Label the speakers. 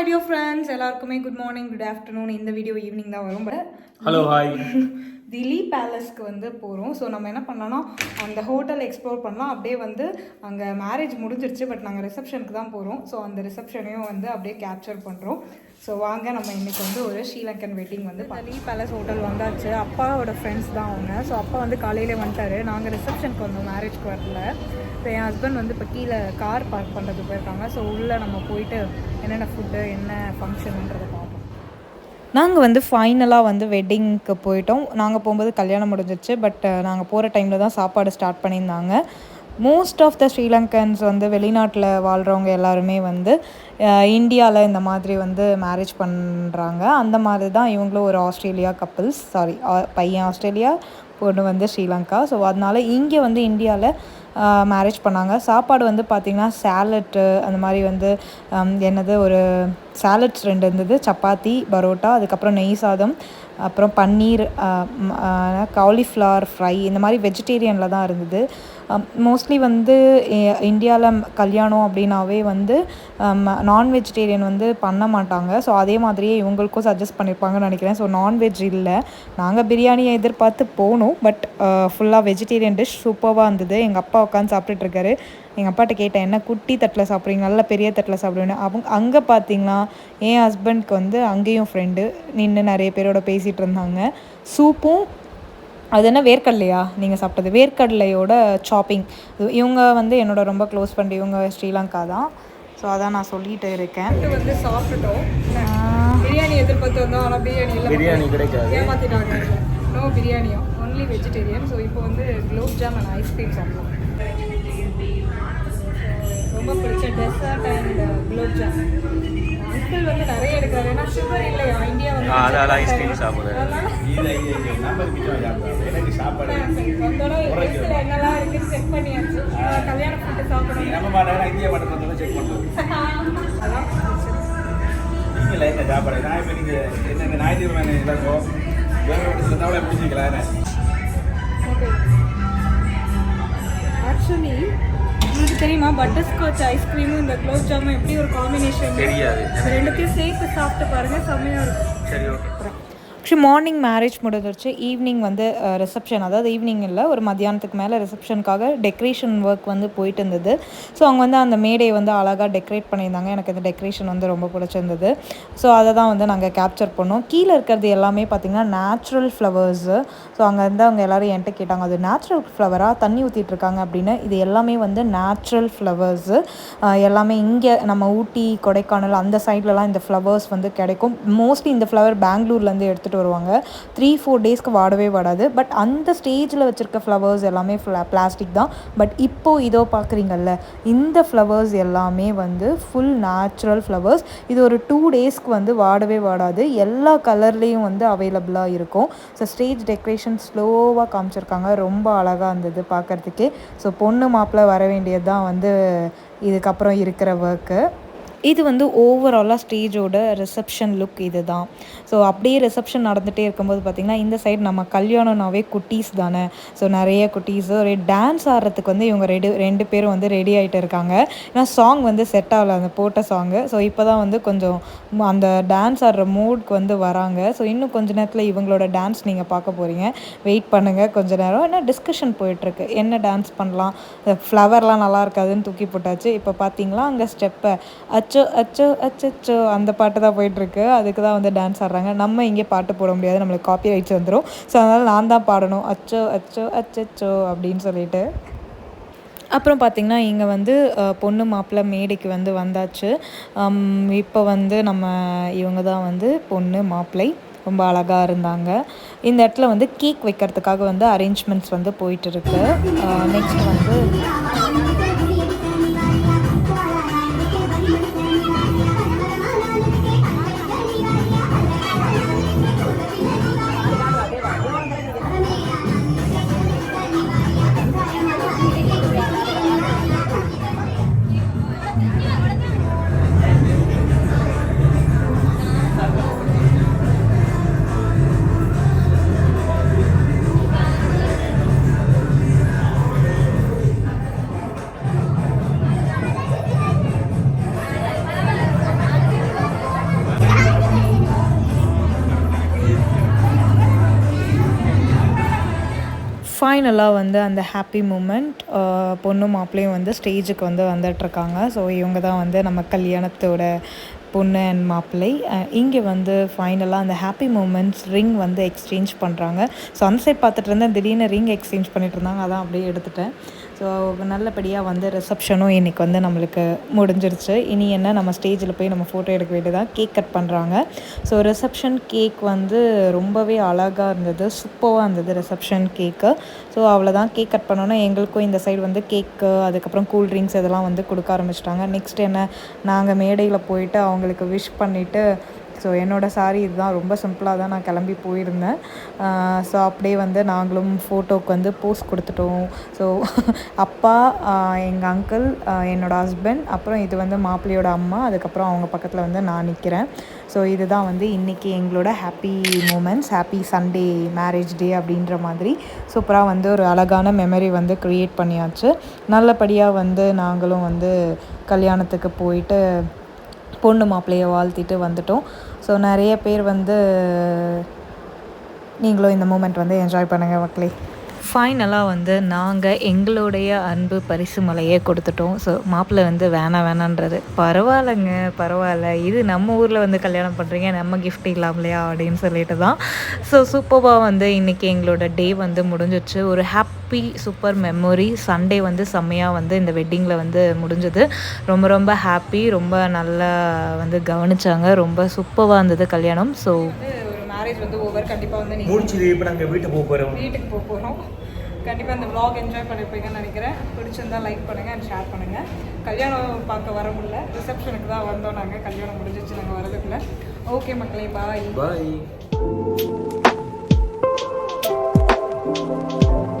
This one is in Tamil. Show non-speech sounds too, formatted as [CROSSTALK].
Speaker 1: மை டியர் ஃப்ரெண்ட்ஸ் எல்லாருக்குமே குட் மார்னிங் குட் ஆஃப்டர்நூன் இந்த வீடியோ ஈவினிங் தான் வரும் பட்
Speaker 2: ஹலோ ஹாய்
Speaker 1: திலி பேலஸ்க்கு வந்து போகிறோம் ஸோ நம்ம என்ன பண்ணலாம்னா அந்த ஹோட்டல் எக்ஸ்ப்ளோர் பண்ணலாம். அப்படியே வந்து அங்கே மேரேஜ் முடிஞ்சிருச்சு பட் நாங்கள் ரிசப்ஷனுக்கு தான் போகிறோம் ஸோ அந்த ரிசப்ஷனையும் வந்து அப்படியே கேப்சர் பண்ணுறோம் ஸோ வாங்க நம்ம இன்றைக்கி வந்து ஒரு ஸ்ரீலங்கன் வெட்டிங் வந்து லீ பேலஸ் ஹோட்டல் வந்தாச்சு. அப்பாவோட ஃப்ரெண்ட்ஸ் தான் அவங்க. ஸோ அப்பா வந்து காலையிலே வந்துட்டாரு. நாங்கள் ரிசப்ஷனுக்கு வந்தோம் மேரேஜ்க்கு வரல. ஸோ என் ஹஸ்பண்ட் வந்து இப்போ கீழே கார் பார்க் பண்ணுறதுக்கு போயிருக்காங்க. ஸோ உள்ளே நம்ம போயிட்டு என்னென்ன ஃபுட்டு என்ன ஃபங்க்ஷனுன்றதை பார்ப்போம் நாங்கள் வந்து ஃபைனலாக வந்து வெட்டிங்க்கு போயிட்டோம். நாங்கள் போகும்போது கல்யாணம் முடிஞ்சிச்சு. பட் நாங்கள் போகிற டைமில் தான் சாப்பாடு ஸ்டார்ட் பண்ணியிருந்தாங்க. மோஸ்ட் ஆஃப் த ஸ்ரீலங்கன்ஸ் வந்து வெளிநாட்டில் வாழ்கிறவங்க எல்லாருமே வந்து இந்தியாவில் இந்த மாதிரி வந்து மேரேஜ் பண்ணுறாங்க அந்த மாதிரி தான் இவங்களும் ஒரு ஆஸ்திரேலியா கப்புள்ஸ் சாரி பையன் ஆஸ்திரேலியா பொண்ணு வந்து ஸ்ரீலங்கா. ஸோ அதனால் இங்கே வந்து இந்தியாவில் மேரேஜ் பண்ணாங்க. சாப்பாடு வந்து பார்த்திங்கன்னா சேலட்டு அந்த மாதிரி வந்து என்னது ஒரு சாலட்ஸ் ரெண்டு இருந்தது. சப்பாத்தி பரோட்டா அதுக்கப்புறம் நெய் சாதம் அப்புறம் பன்னீர் காலிஃப்ளவர் ஃப்ரை இந்த மாதிரி வெஜிடேரியனில் தான் இருந்தது. மோஸ்ட்லி வந்து இந்தியாவில் கல்யாணம் அப்படின்னாவே வந்து நான் வெஜிடேரியன் வந்து பண்ண மாட்டாங்க. ஸோ அதே மாதிரியே இவங்களுக்கும் சஜஸ்ட் பண்ணியிருப்பாங்கன்னு நினைக்கிறேன். ஸோ நான்வெஜ் இல்லை. நாங்கள் பிரியாணியை எதிர்பார்த்து போனோம். பட் ஃபுல்லாக வெஜிடேரியன் டிஷ் சூப்பராக இருந்தது. எங்கள் அப்பா உட்காந்து சாப்பிட்டுட்டு இருக்காரு. எங்கள் அப்பாட்ட கேட்டேன் என்ன குட்டி தட்டில் சாப்பிட்றீங்க? நல்ல பெரிய தட்டில் சாப்பிடுவேன்னு. அவங்க அங்கே பார்த்தீங்கன்னா என் ஹஸ்பண்ட்க்கு வந்து அங்கேயும் ஃப்ரெண்டு நின்று நிறைய பேரோட பேசிகிட்டு இருந்தாங்க. சூப்பும் அது என்ன வேர்க்கடலையா? நீங்கள் சாப்பிட்டது. வேர்க்கடலையோட சாப்பிங் இவங்க வந்து என்னோட ரொம்ப க்ளோஸ் ஃப்ரெண்ட் இவங்க ஸ்ரீலங்கா தான். ஸோ அதான் நான் சொல்லிட்டு இருக்கேன். வந்து சாப்பிட்டுட்டோம். பிரியாணி எதிர்பார்த்து வந்தோம் ஆனால் பிரியாணி இல்லை.
Speaker 2: பிரியாணி கிடைக்காது.
Speaker 1: ஏமாத்திட்டாங்க. நோ பிரியாணியும் ஒன்லி வெஜிடேரியன் ஸோ இப்போ வந்து gulab jam and ice cream சாப்பிடலாம். ரொம்ப பிடிச்ச dessert and gulab jam uncle வந்து நிறைய எடுக்கிறாரு ஏன்னா சுகர் இல்லையா? இந்தியா வந்து
Speaker 2: cream சாப்பிடுறாரு.
Speaker 3: எனக்கு சாப்பாடு
Speaker 1: என்னெல்லாம் இருக்குன்னு செக் பண்ணியாச்சு. கல்யாண ஃபுட்டு சாப்பிடணும்
Speaker 3: நம்ம மாட்டேன் இந்திய செக்
Speaker 1: அதான்.
Speaker 3: நீங்களே என்ன சாப்பாடு? நான் இப்போ நீங்கள் என்ன ஞாயிற்றுக்கிழமை எல்லாருக்கும்? வேறு தவளை பிடிச்சிக்கலாம்
Speaker 1: ஆக்சுவலி உங்களுக்கு தெரியுமா? பட்டர் ஸ்காட்ச் ஐஸ்கிரீமும் இந்த குலோப் ஜாமுன் எப்படி ஒரு காம்பினேஷன்
Speaker 2: தெரியாது.
Speaker 1: ரெண்டுத்தையும் சேர்த்து சாப்பிட்டு பாருங்க செம்மையாக இருக்கும்.
Speaker 2: சரி ஓகே
Speaker 1: ஆக்சுவலி மார்னிங் மேரேஜ் முடிஞ்சிருச்சு. ஈவினிங் வந்து uh, ரிசப்ஷன் அதாவது ஈவினிங் இல்லை ஒரு மத்தியானத்துக்கு மேலே ரிசப்ஷனுக்காக டெக்கரேஷன் ஒர்க் வந்து போயிட்டு இருந்தது. ஸோ அவங்க வந்து அந்த மேடையை வந்து அழகாக டெக்கரேட் பண்ணியிருந்தாங்க. எனக்கு இந்த டெக்கரேஷன் வந்து ரொம்ப பிடிச்சிருந்தது. ஸோ அதை தான் வந்து நாங்கள் கேப்சர் பண்ணோம். கீழே இருக்கிறது எல்லாமே பார்த்திங்கன்னா நேச்சுரல் ஃப்ளவர்ஸு ஸோ அங்கே இருந்து அவங்க எல்லோரும் என்கிட்ட கேட்டாங்க அது நேச்சுரல் ஃப்ளவராக தண்ணி ஊற்றிட்டுருக்காங்க அப்படின்னு. இது எல்லாமே வந்து நேச்சுரல் ஃப்ளவர்ஸு uh, எல்லாமே இங்கே நம்ம ஊட்டி கொடைக்கானல் அந்த சைட்லலாம் இந்த ஃப்ளவர்ஸ் வந்து கிடைக்கும். மோஸ்ட்லி இந்த ஃப்ளவர் பெங்களூர்லேருந்து எடுத்துகிட்டு வருவாங்க. த்ரீ ஃபோர் டேஸ்க்கு வாடவே வாடாது. பட் அந்த ஸ்டேஜில் வச்சுருக்க ஃப்ளவர்ஸ் எல்லாமே பிளாஸ்டிக் தான். பட் இப்போது இதோ பார்க்குறீங்கல்ல இந்த ஃப்ளவர்ஸ் எல்லாமே வந்து ஃபுல் நேச்சுரல் ஃப்ளவர்ஸ் இது ஒரு டூ டேஸ்க்கு வந்து வாடவே வாடாது. எல்லா கலர்லேயும் வந்து அவைலபிளாக இருக்கும். ஸோ ஸ்டேஜ் டெக்கரேஷன் ஸ்லோவாக காமிச்சிருக்காங்க. ரொம்ப அழகாக இருந்தது பார்க்குறதுக்கே ஸோ பொண்ணு மாப்பிள்ளை வர வேண்டியது தான் வந்து இதுக்கப்புறம் இருக்கிற ஒர்க்கு இது வந்து ஓவராலாக ஸ்டேஜோட ரிசப்ஷன் லுக் இது தான் ஸோ அப்படியே ரிசப்ஷன் நடந்துகிட்டே இருக்கும்போது பார்த்திங்கன்னா இந்த சைடு நம்ம கல்யாணம்னாவே குட்டீஸ் தானே. ஸோ நிறைய குட்டீஸ். ஒரு டான்ஸ் ஆடுறதுக்கு வந்து இவங்க ரெடி ரெண்டு பேரும் வந்து ரெடி ஆகிட்டு இருக்காங்க. ஏன்னா சாங் வந்து செட் ஆகல அந்த போட்ட சாங்கு ஸோ இப்போ தான் வந்து கொஞ்சம் அந்த டான்ஸ் ஆடுற மூட்க்கு வந்து வராங்க. ஸோ இன்னும் கொஞ்ச நேரத்தில் இவங்களோட டான்ஸ் நீங்கள் பார்க்க போகிறீங்க வெயிட் பண்ணுங்கள் கொஞ்ச நேரம். ஏன்னா டிஸ்கஷன் போயிட்டுருக்கு. என்ன டான்ஸ் பண்ணலாம்? ஃப்ளவர்லாம் நல்லா இருக்காதுன்னு தூக்கி போட்டாச்சு. இப்போ பார்த்தீங்களா அங்கே ஸ்டெப்பை அச்சோ அச்சோ அச்சோ அந்த பாட்டு தான் போயிட்டுருக்கு. அதுக்கு தான் வந்து டான்ஸ் ஆடுறாங்க. நம்ம இங்கே பாட்டு போட முடியாது. நம்மளுக்கு காப்பி ரைட்ஸ் வந்துடும் ஸோ அதனால் நான் தான் பாடணும். அச்சோ அச்சோ அச்சோ அப்படின்னு சொல்லிட்டு. அப்புறம் பார்த்திங்கன்னா இங்கே வந்து பொண்ணு மாப்பிள்ளை மேடைக்கு வந்து வந்தாச்சு. இப்போ வந்து நம்ம இவங்க தான் வந்து பொண்ணு மாப்பிள்ளை. ரொம்ப அழகாக இருந்தாங்க. இந்த இடத்துல வந்து கேக் வைக்கிறதுக்காக வந்து அரேஞ்ச்மெண்ட்ஸ் வந்து போயிட்டுருக்கு. நெக்ஸ்ட் வந்து ஃபைனலாக வந்து அந்த ஹாப்பி மூமெண்ட் பொண்ணு மாப்பிள்ளையும் வந்து ஸ்டேஜுக்கு வந்து வந்துட்டுருக்காங்க. ஸோ இவங்க தான் வந்து நம்ம கல்யாணத்தோட பொண்ணு அண்ட் மாப்பிள்ளை. இங்கே வந்து ஃபைனலாக அந்த ஹாப்பி மூமெண்ட்ஸ் ரிங் வந்து எக்ஸ்சேஞ்ச் பண்ணுறாங்க ஸோ அந்த சைட் பார்த்துட்டு இருந்தேன். திடீர்னு ரிங் எக்ஸ்சேஞ்ச் பண்ணிட்டு இருந்தாங்க. அதான் அப்படியே எடுத்துட்டேன். ஸோ நல்லபடியாக வந்து ரிசப்ஷனும் இன்றைக்கி வந்து நம்மளுக்கு முடிஞ்சிருச்சு. இனி என்ன நம்ம ஸ்டேஜில் போய் நம்ம ஃபோட்டோ எடுக்க வேண்டியதாக கேக் கட் பண்ணுறாங்க ஸோ ரிசப்ஷன் கேக் வந்து ரொம்பவே அழகாக இருந்தது. சூப்பராக இருந்தது ரிசப்ஷன் கேக்கு ஸோ அவ்வளோதான் கேக் கட் பண்ணோன்னா எங்களுக்கும் இந்த சைடு வந்து கேக்கு அதுக்கப்புறம் கூல் ட்ரிங்க்ஸ் இதெல்லாம் வந்து கொடுக்க ஆரம்பிச்சிட்டாங்க. நெக்ஸ்ட் என்ன நாங்கள் மேடையில் போயிட்டு அவங்களுக்கு விஷ் பண்ணிவிட்டு ஸோ என்னோடய சாரி இதுதான். ரொம்ப சிம்பிளாக தான் நான் கிளம்பி போயிருந்தேன். ஸோ அப்படியே வந்து நாங்களும் ஃபோட்டோக்கு வந்து போஸ்ட் கொடுத்துட்டோம். ஸோ [LAUGHS] அப்பா எங்கள் அங்கிள் என்னோடய ஹஸ்பண்ட் அப்புறம் இது வந்து மாப்பிள்ளையோட அம்மா அதுக்கப்புறம் அவங்க பக்கத்தில் வந்து நான் நிற்கிறேன் ஸோ இதுதான் வந்து இன்றைக்கி எங்களோட happy moments happy Sunday marriage day அப்படின்ற மாதிரி சூப்பராக வந்து ஒரு அழகான மெமரி வந்து க்ரியேட் பண்ணியாச்சு. நல்லபடியாக வந்து நாங்களும் வந்து கல்யாணத்துக்கு போயிட்டு பொண்ணு மாப்பிள்ளையை வாழ்த்திட்டு வந்துட்டோம். ஸோ நிறைய பேர் வந்து நீங்களும் இந்த மூமெண்ட் வந்து என்ஜாய் பண்ணுங்கள் மக்களே. ஃபைனலாக வந்து நாங்கள் எங்களுடைய அன்பு பரிசு மலையை கொடுத்துட்டோம். ஸோ மாப்பிள்ளை வந்து வேணாம் வேணான்றது பரவாயில்லைங்க பரவாயில்ல. இது நம்ம ஊரில் வந்து கல்யாணம் பண்ணுறீங்க நம்ம கிஃப்ட் இல்லாமலையா அப்படின்னு சொல்லிட்டு தான். ஸோ சூப்பராக வந்து இன்றைக்கி எங்களோட டே வந்து முடிஞ்சிச்சு. ஒரு ஹாப்பி சூப்பர் மெமரி சண்டே வந்து செம்மையாக வந்து இந்த வெட்டிங்கில் வந்து முடிஞ்சது. ரொம்ப ரொம்ப ஹாப்பி ரொம்ப நல்லா வந்து கவனிச்சாங்க. ரொம்ப சூப்பராக இருந்தது கல்யாணம். ஸோ மேரேஜ் வந்து ஓவர் கண்டிப்பாக வந்து
Speaker 2: நீங்கள் முடிச்சு இப்போ நாங்கள் வீட்டுக்கு போக போகிறோம்
Speaker 1: வீட்டுக்கு போக போகிறோம் கண்டிப்பாக இந்த விளாக் என்ஜாய் பண்ணியிருப்பீங்கன்னு நினைக்கிறேன். பிடிச்சிருந்தா லைக் பண்ணுங்கள் அண்ட் ஷேர் பண்ணுங்கள் கல்யாணம் பார்க்க வர முடியல. ரிசப்ஷனுக்கு தான் வந்தோம் நாங்கள் கல்யாணம் முடிஞ்சிச்சு நாங்கள் வரதுக்குள்ளே ஓகே மக்களே பாய்
Speaker 2: பாய்